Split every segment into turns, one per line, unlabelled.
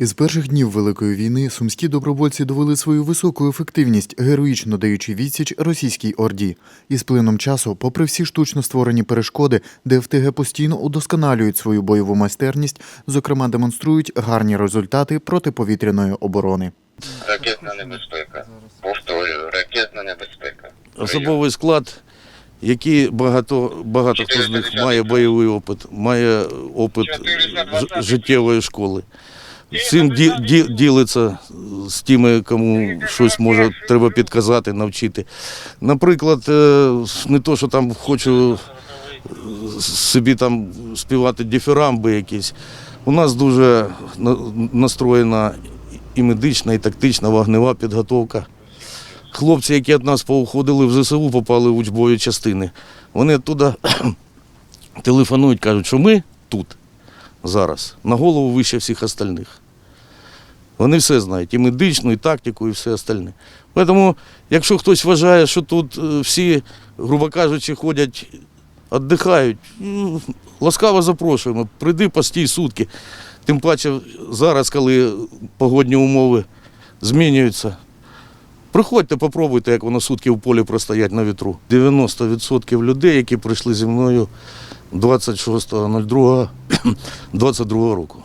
Із перших днів Великої війни сумські добровольці довели свою високу ефективність, героїчно даючи відсіч російській орді. Із плином часу, попри всі штучно створені перешкоди, ДФТГ постійно удосконалюють свою бойову майстерність, зокрема демонструють гарні результати протиповітряної оборони.
Ракетна небезпека. Повторюю, ракетна небезпека.
Особовий склад, який багато, багато хто з них має бойовий опит, має опит життєвої школи. Цим ді, ді, ділиться з тими, кому щось може треба підказати, навчити. Наприклад, е, не то, що там хочу собі там співати дифірамби якісь. У нас дуже настроєна і медична, і тактична вогнева підготовка. Хлопці, які від нас поуходили в ЗСУ, попали в учбові частини. Вони туди телефонують, кажуть, що ми тут зараз, на голову вище всіх остальних. Вони все знають, і медичну, і тактику, і все остальне. Тому, якщо хтось вважає, що тут е, всі, грубо кажучи, ходять, віддихають, ну, ласкаво запрошуємо, прийди постій сутки. Тим паче зараз, коли погодні умови змінюються. Приходьте, попробуйте, як воно сутки в полі простоять на вітру. 90% людей, які прийшли зі мною 26.02.22 року.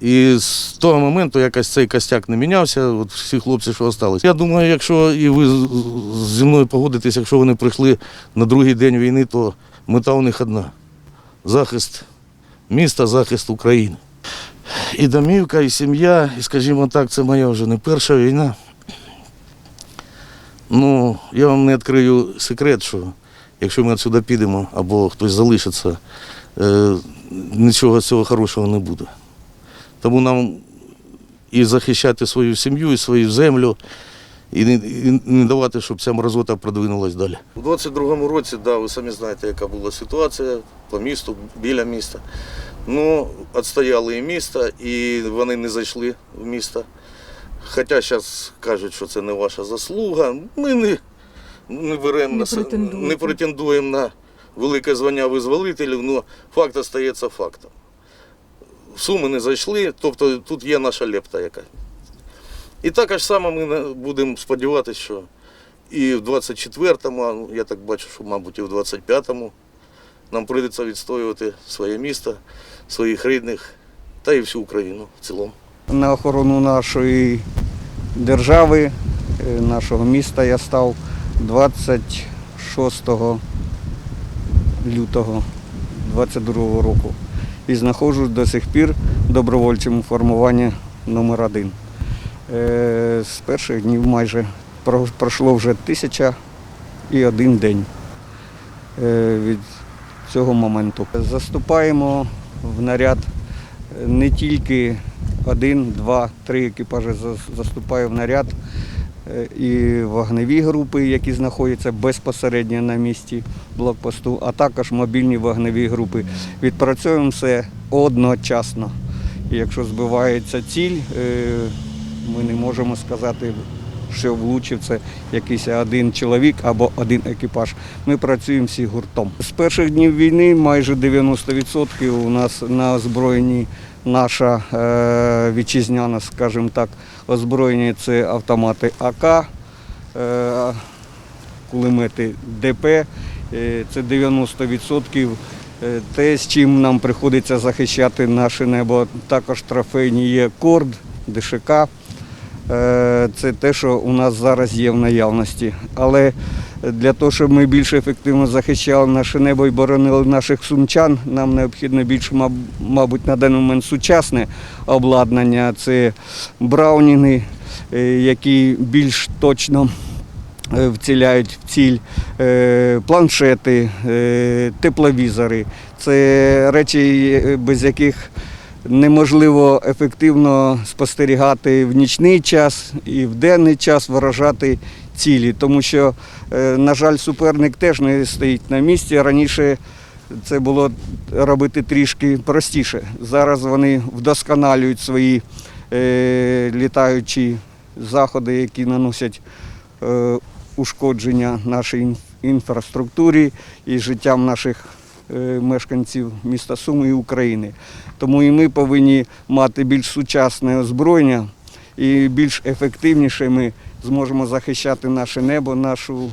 І з того моменту якось цей костяк не мінявся, от всі хлопці, що залишились. Я думаю, якщо і ви зі мною погодитесь, якщо вони прийшли на другий день війни, то мета у них одна захист міста, захист України. І домівка, і сім'я, і, скажімо так, це моя вже не перша війна. Ну, я вам не відкрию секрет, що якщо ми відсюди підемо або хтось залишиться, е, нічого цього хорошого не буде. Тому нам і захищати свою сім'ю, і свою землю, і не, і не давати, щоб ця мразота продвинулась далі. У 22-му році, да, ви самі знаєте, яка була ситуація по місту, біля міста. Ну, відстояли і місто, і вони не зайшли в місто. Хоча зараз кажуть, що це не ваша заслуга. Ми не, не беремо
Не
на не претендуємо на велике звання визволителів, але факт остається фактом. В Суми не зайшли, тобто тут є наша лепта яка. І так ж само ми будемо сподіватися, що і в 24-му, а ну, я так бачу, що, мабуть, і в 25-му нам прийдеться відстоювати своє місто, своїх рідних та і всю Україну в цілому.
на охорону нашої держави, е, нашого міста я став 26 лютого 22 року і знаходжусь до сих пір в добровольчому формуванні номер 1 З перших днів майже пройшло вже тисяча і один день е, від цього моменту. Заступаємо в наряд не тільки один, два, три екіпажі за- заступає в наряд е, і вогневі групи, які знаходяться безпосередньо на місці блокпосту, а також мобільні вогневі групи. Відпрацьовуємо все одночасно. І якщо збивається ціль, е, ми не можемо сказати, що влучив це якийсь один чоловік або один екіпаж. Ми працюємо всі гуртом. З перших днів війни майже 90% у нас на озброєнні наша е, вітчизняна, скажімо так, озброєння це автомати АК, е, кулемети ДП, е, це 90%. Е, Те, з чим нам приходиться захищати наше небо, також трофейні є корд, ДШК. Це те, що у нас зараз є в наявності. Але для того, щоб ми більш ефективно захищали наше небо і боронили наших сумчан, нам необхідно більше, мабуть, на даний момент сучасне обладнання. Це браунінги, е, які більш точно е, вціляють в ціль, е, планшети, тепловізори. Це речі, без яких неможливо ефективно спостерігати в нічний час і в денний час виражати цілі, тому що, е, на жаль, суперник теж не стоїть на місці. Раніше це було робити трішки простіше. Зараз вони вдосконалюють свої е, літаючі заходи, які наносять е, ушкодження нашій інфраструктурі і життям наших мешканців міста Суми і України. Тому і ми повинні мати більш сучасне озброєння і більш ефективніше ми зможемо захищати наше небо, нашу,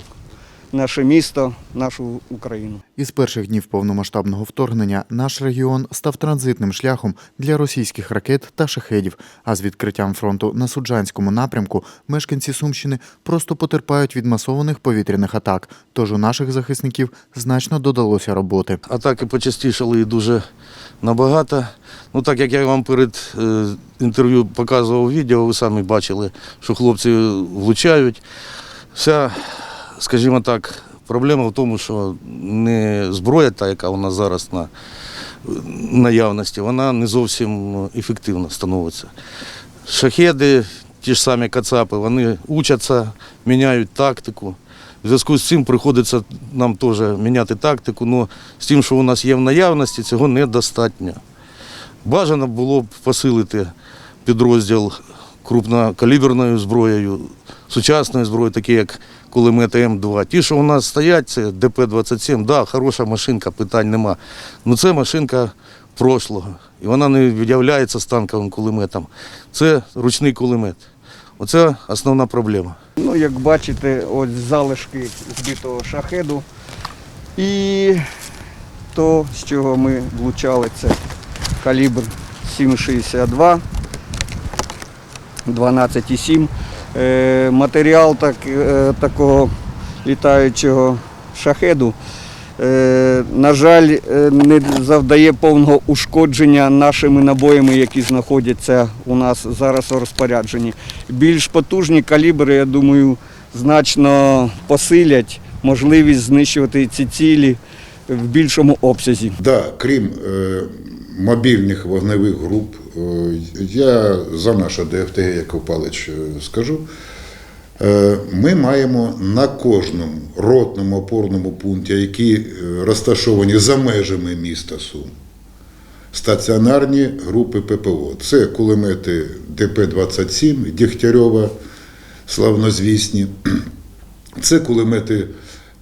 наше місто, нашу Україну.
Із перших днів повномасштабного вторгнення наш регіон став транзитним шляхом для російських ракет та шахедів. А з відкриттям фронту на Суджанському напрямку мешканці Сумщини просто потерпають від масованих повітряних атак. Тож у наших захисників значно додалося роботи.
Атаки почастішали і дуже набагато. Ну так як я вам перед е, інтерв'ю показував відео, ви самі бачили, що хлопці влучають. Вся, скажімо так, проблема в тому, що не зброя, та, яка у нас зараз на наявності, вона не зовсім ефективно становиться. Шахеди, ті ж самі кацапи, вони учаться, міняють тактику. В зв'язку з цим приходиться нам теж міняти тактику, але з тим, що у нас є в наявності, цього недостатньо. Бажано було б посилити підрозділ крупнокаліберною зброєю, сучасною зброєю, такі як кулемети М2. Ті, що у нас стоять, це ДП-27, да, хороша машинка, питань нема. Ну це машинка прошлого. І вона не від'являється з танковим кулеметом. Це ручний кулемет. Оце основна проблема.
Ну, як бачите, ось залишки збитого шахеду. І то, з чого ми влучали, це калібр 7,62, 12,7. Е, матеріал так, е, такого літаючого шахеду, е, на жаль, не завдає повного ушкодження нашими набоями, які знаходяться у нас зараз у розпорядженні. Більш потужні калібри, я думаю, значно посилять можливість знищувати ці цілі в більшому обсязі.
Да, крім е, мобільних вогневих груп, е, я за наше ДФТГ, як Палич, е, скажу. Е, Ми маємо на кожному ротному опорному пункті, які розташовані за межами міста Сум, стаціонарні групи ППО. Це кулемети ДП-27 Дігтярьова, славнозвісні. Це кулемети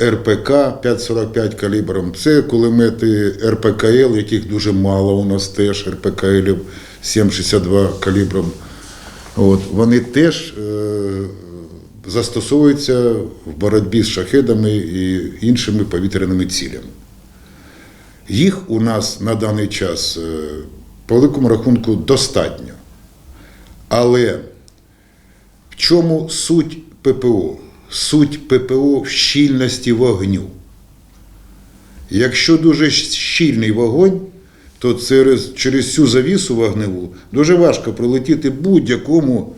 РПК 5,45 калібром, це кулемети РПКЛ, яких дуже мало у нас теж, РПКЛів 7,62 калібром. От, вони теж е, застосовуються в боротьбі з шахедами і іншими повітряними цілями. Їх у нас на даний час, е, по великому рахунку, достатньо. Але в чому суть ППО? Суть ППО в щільності вогню. Якщо дуже щільний вогонь, то через, через цю завісу вогневу дуже важко пролетіти будь-якому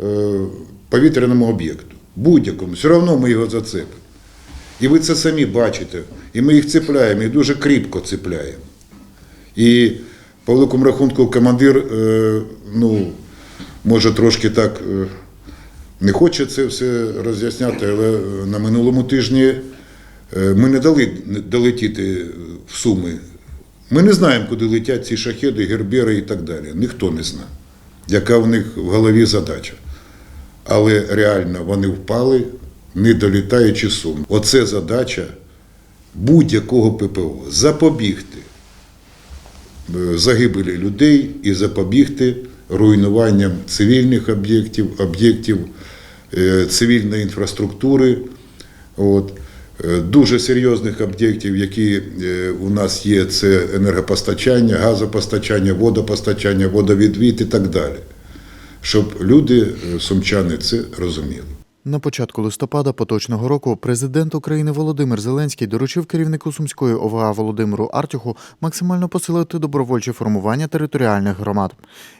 е, повітряному об'єкту. Будь-якому. Все одно ми його зацепимо. І ви це самі бачите. І ми їх цепляємо, і дуже кріпко цепляємо. І по великому рахунку командир, е, ну, може трошки так е, не хоче це все роз'ясняти, але е, на минулому тижні е, ми не дали долетіти в Суми. Ми не знаємо, куди летять ці шахеди, гербери і так далі. Ніхто не знає, яка в них в голові задача. Але реально вони впали, не долітаючи Сум. Оце задача будь-якого ППО запобігти е, загибелі людей і запобігти руйнуванням цивільних об'єктів, об'єктів цивільної інфраструктури. От. Е, Дуже серйозних об'єктів, які е, у нас є, це енергопостачання, газопостачання, водопостачання, водовідвід і так далі. Щоб люди, е, сумчани, це розуміли.
На початку листопада поточного року президент України Володимир Зеленський доручив керівнику Сумської ОВА Володимиру Артюху максимально посилити добровольчі формування територіальних громад.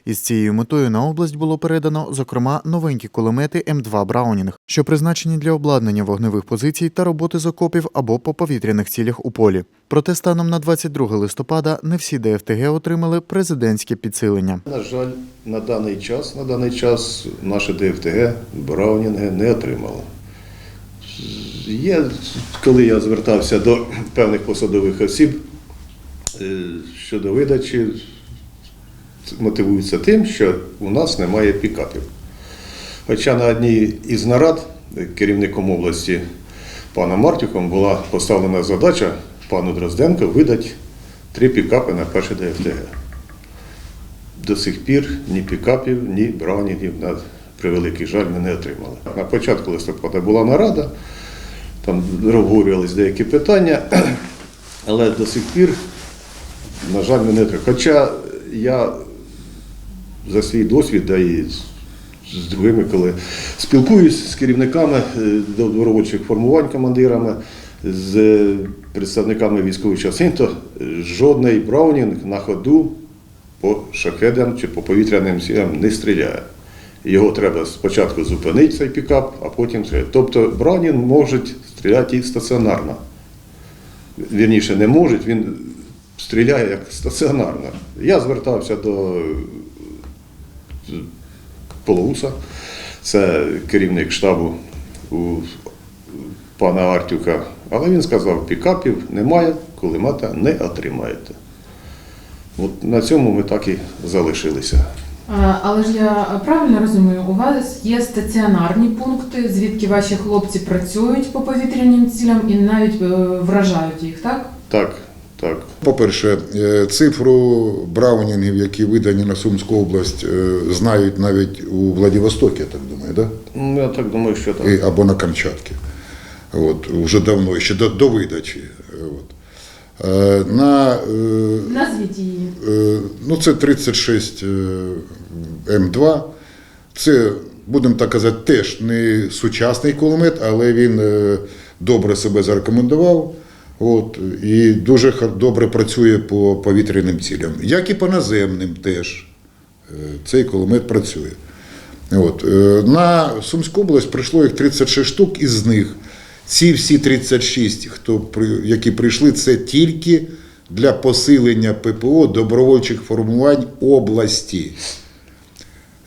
Із цією метою на область було передано, зокрема, новенькі кулемети М2 Браунінг, що призначені для обладнання вогневих позицій та роботи з окопів або по повітряних цілях у полі. Проте станом на 22 листопада не всі ДФТГ отримали президентське підсилення.
На жаль, на даний час, на даний час наше ДФТГ Браунінги не отримало. Є, коли я звертався до певних посадових осіб е, щодо видачі, мотивується тим, що у нас немає пікапів. Хоча на одній із нарад керівником області паном Мартюком була поставлена задача пану Дрозденко видати три пікапи на перше ДФТГ. До сих пір ні пікапів, ні браунінгів, превеликий жаль, ми не отримали. На початку листопада була нарада, там обговорювалися деякі питання, але до сих пір, на жаль, ми не отримали. Хоча я за свій досвід, да і з- другими, коли спілкуюсь з керівниками е, добровольчих формувань, командирами, з представниками військових частин, то жодний браунінг на ходу по шахедам чи по повітряним цілям не стріляє. Його треба спочатку зупинити цей пікап, а потім стріляти. Тобто Браунін може стріляти і стаціонарно. Вірніше, не може, він стріляє як стаціонарно. Я звертався до Полоуса, це керівник штабу у пана Артюка. Але він сказав, пікапів немає, кулемета не отримаєте. От на цьому ми так і залишилися.
А, Але ж я правильно розумію, у вас є стаціонарні пункти, звідки ваші хлопці працюють по повітряним цілям і навіть е, вражають їх, так?
Так, так.
По-перше, е, цифру браунінгів, які видані на Сумську область, е, знають навіть у Владивостокі, я так думаю, да?
Ну, я так думаю, що так.
І- або на Камчатці. От, вже давно, ще до, до видачі. От. Е, На, е,
Назвіть її.
е, ну, це 36 е, М2. Це, будемо так казати, теж не сучасний кулемет, але він добре себе зарекомендував. От, і дуже добре працює по повітряним цілям, як і по наземним теж. Цей кулемет працює. От. На Сумську область прийшло їх 36 штук, із них ці всі 36, хто, які прийшли, це тільки для посилення ППО добровольчих формувань області.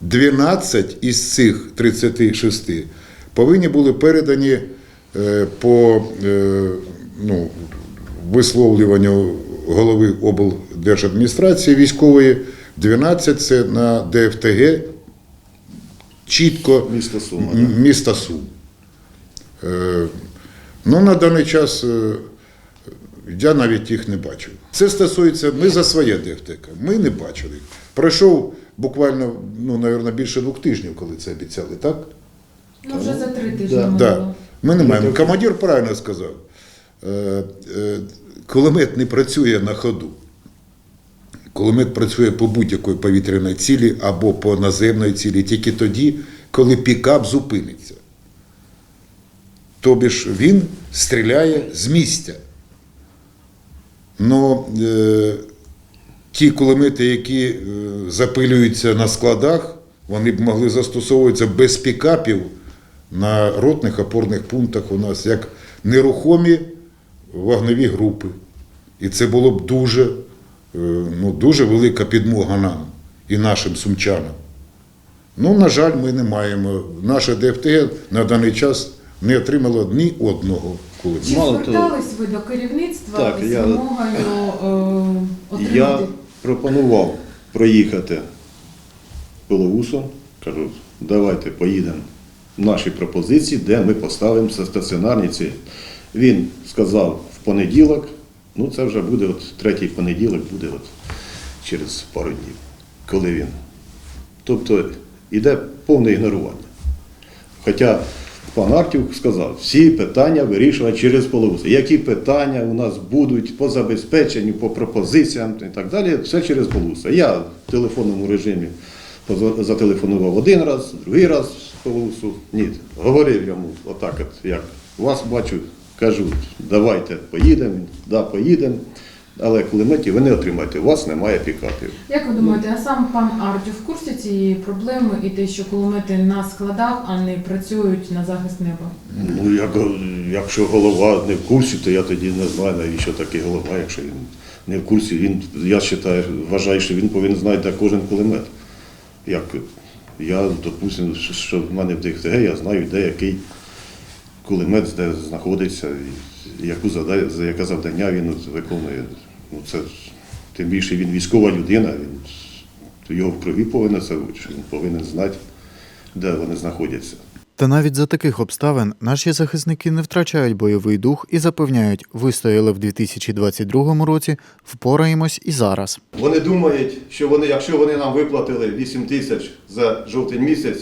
12 із цих 36 повинні були передані е, по е, ну, висловлюванню голови облдержадміністрації військової. 12 це на ДФТГ чітко
Місто Сума,
м- міста Сум. Ну, на даний час е, я навіть їх не бачив. Це стосується, ми за своє ДФТК, ми не бачили. Пройшов буквально, ну, мабуть, більше двох тижнів, коли це обіцяли, так?
Ну, вже за три тижні
Да.
Да. Ми не маємо. Командир правильно сказав. Е, е, Кулемет не працює на ходу. Кулемет працює по будь-якої повітряної цілі або по наземної цілі тільки тоді, коли пікап зупиниться. Тобі ж він стріляє з місця. Но е, ті кулемети, які е, запилюються на складах, вони б могли застосовуватися без пікапів на ротних опорних пунктах у нас як нерухомі вогневі групи. І це було б дуже, е, ну, дуже велика підмога нам і нашим сумчанам. Ну, на жаль, ми не маємо. Наша ДФТГ на даний час не отримала ні одного кулемета.
Чи
Мало того-
звертались ви до керівництва
Так,
з вимогою е, отримати?
Я пропонував проїхати Білоусом, кажу, давайте поїдемо в наші пропозиції, де ми поставимо стаціонарні цілі. Він сказав в понеділок, ну це вже буде от третій понеділок, буде от через пару днів, коли він. Тобто йде повне ігнорування. Хоча пан Артюк сказав, всі питання вирішувати через половусу. Які питання у нас будуть по забезпеченню, по пропозиціям і так далі, все через половусу. Я в телефонному режимі зателефонував один раз, другий раз половусу. Ні, говорив йому отак, от, як вас бачу, кажу, давайте поїдемо, да, поїдемо. Але кулеметів ви не отримаєте, у вас немає пікапів.
Як ви думаєте, а сам пан Ардю в курсі цієї проблеми і те, що кулемети на складах, а не працюють на захист неба?
Ну, як, якщо голова не в курсі, то я тоді не знаю, навіщо такий голова, якщо він не в курсі. Він, я вважаю, вважаю, що він повинен знати, де кожен кулемет. Як я, допустимо, що в мене в ДХТГ, я знаю, де який кулемет де знаходиться, і яку завдання, за яке завдання він виконує. Ну, це, тим більше він військова людина, він, то його в крові повинен це, бути, що він повинен знати, де вони знаходяться.
Та навіть за таких обставин наші захисники не втрачають бойовий дух і запевняють, вистояли в 2022 році, впораємось і зараз.
Вони думають, що вони, якщо вони нам виплатили 8 тисяч за жовтень місяць,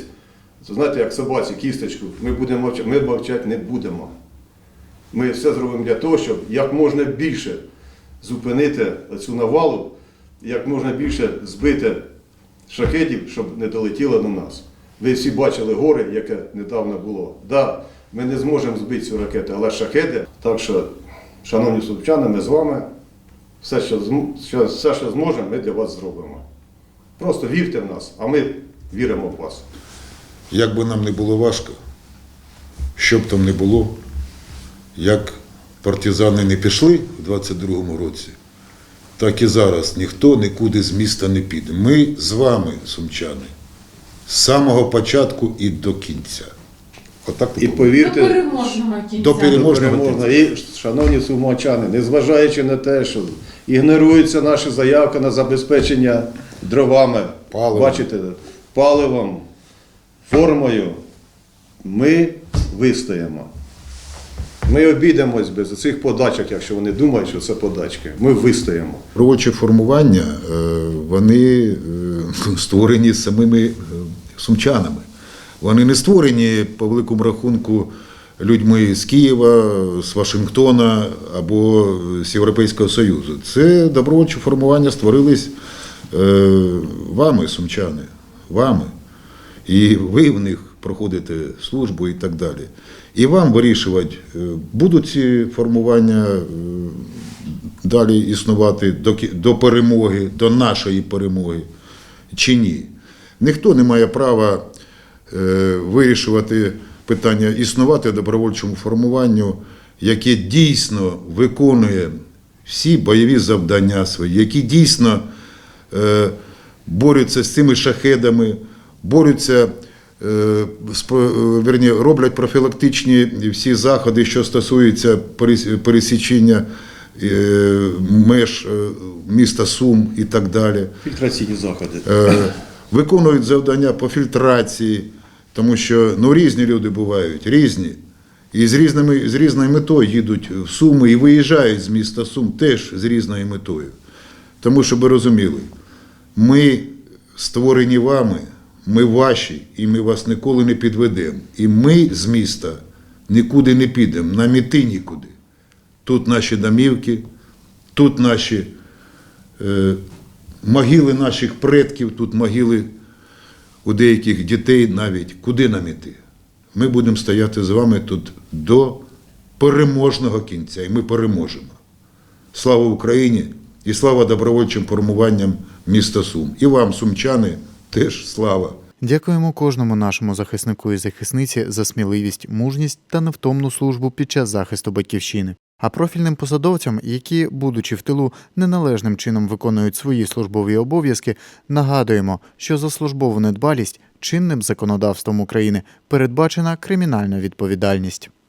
то знаєте, як собаці, кісточку, ми будемо мовчати, ми мовчати не будемо. Ми все зробимо для того, щоб як можна більше зупинити цю навалу, як можна більше збити шахедів, щоб не долетіло до нас. Ви всі бачили горе, яке недавно було. Да, ми не зможемо збити цю ракету, але шахеди. Так що, шановні сумчани, ми з вами. Все, що, все, що зможемо, ми для вас зробимо. Просто вірте в нас, а ми віримо в вас.
Як би нам не було важко, що б там не було, як партизани не пішли в 22-му році, так і зараз ніхто нікуди з міста не піде. Ми з вами, сумчани, з самого початку і до кінця. Отак
І
було.
До
повірте,
переможного кінця.
До переможного
можна. І, шановні сумачани, незважаючи на те, що ігнорується наша заявка на забезпечення дровами,
Паливом.
бачите, паливом, формою, ми вистоїмо. Ми обійдемось без цих подачок, якщо вони думають, що це подачки. Ми вистоїмо.
Проводчі формування, е, вони е, створені самими е, сумчанами. Вони не створені по великому рахунку людьми з Києва, з Вашингтона або з Європейського Союзу. Це добровольчі формування створились вами, сумчани, вами. І ви в них проходите службу і так далі. І вам вирішувати, е, будуть ці формування е, далі існувати до, перемоги, до нашої перемоги чи ні. Ніхто не має права е, вирішувати питання існувати добровольчому формуванню, яке дійсно виконує всі бойові завдання свої, які дійсно борються з цими шахедами, борються, е, е, вірні, роблять профілактичні всі заходи, що стосуються пересічення е, меж міста Сум і так далі.
Фільтраційні заходи.
Виконують завдання по фільтрації, тому що ну, різні люди бувають, різні. І з, різними, з різною метою їдуть в Суми і виїжджають з міста Сум теж з різною метою. Тому, щоб ви розуміли, ми створені вами, ми ваші, і ми вас ніколи не підведемо. І ми з міста нікуди не підемо, нам іти нікуди. Тут наші домівки, тут наші е, могили наших предків, тут могили у деяких дітей навіть. Куди нам іти? Ми будемо стояти з вами тут до переможного кінця, і ми переможемо. Слава Україні і слава добровольчим формуванням міста Сум. І вам, сумчани, теж слава.
Дякуємо кожному нашому захиснику і захисниці за сміливість, мужність та невтомну службу під час захисту батьківщини. А профільним посадовцям, які, будучи в тилу, неналежним чином виконують свої службові обов'язки, нагадуємо, що за службову недбалість чинним законодавством України передбачена кримінальна відповідальність.